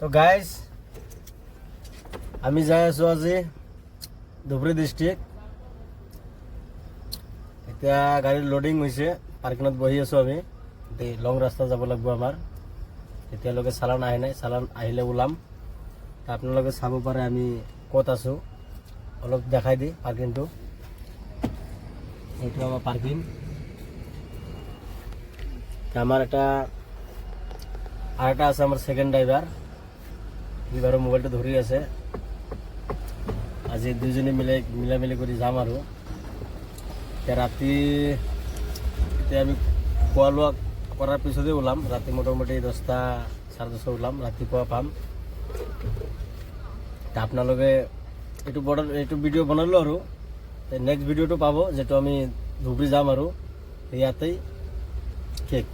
তো গাইজ আমি যাই আছো আজি ধুবুৰী ডিষ্ট্ৰিক্ট এতিয়া গাড়ীৰ লোডিং হৈছে পাৰ্কিঙত বহি আছো আমি। লং ৰাস্তা যাব লাগিব আমাৰ। এতিয়ালৈকে চালান আহে নাই, চালান আহিলে ওলাম। আপোনালোকে চাব পাৰে আমি ক'ত আছো। অলপ দেখাই দি পাৰ্কিংটো এইটো আমাৰ পাৰ্কিং আমাৰ এটা আর একটা আছে আমার সেকেন্ড ড্রাইভার এবারও মোবাইলটা ধরি আছে। আজি দুজনে মিলে, মিলামিলি করে যাম আৰু। এতিয়া ৰাতি, এতিয়া আমি খোৱা লোৱা কৰাৰ পিছতে ওলাম। ৰাতি মোটামুটি দহটা, চাৰে দহটা ওলাম, ৰাতিপুৱা পাম। আপোনালোকে এইটো বৰ্ডাৰ, এইটো ভিডিঅ' বনালোঁ আৰু। নেক্সট ভিডিঅ'টো পাব, যিটো আমি ধুবুৰী যাম আৰু। ইয়াতেই। শেষ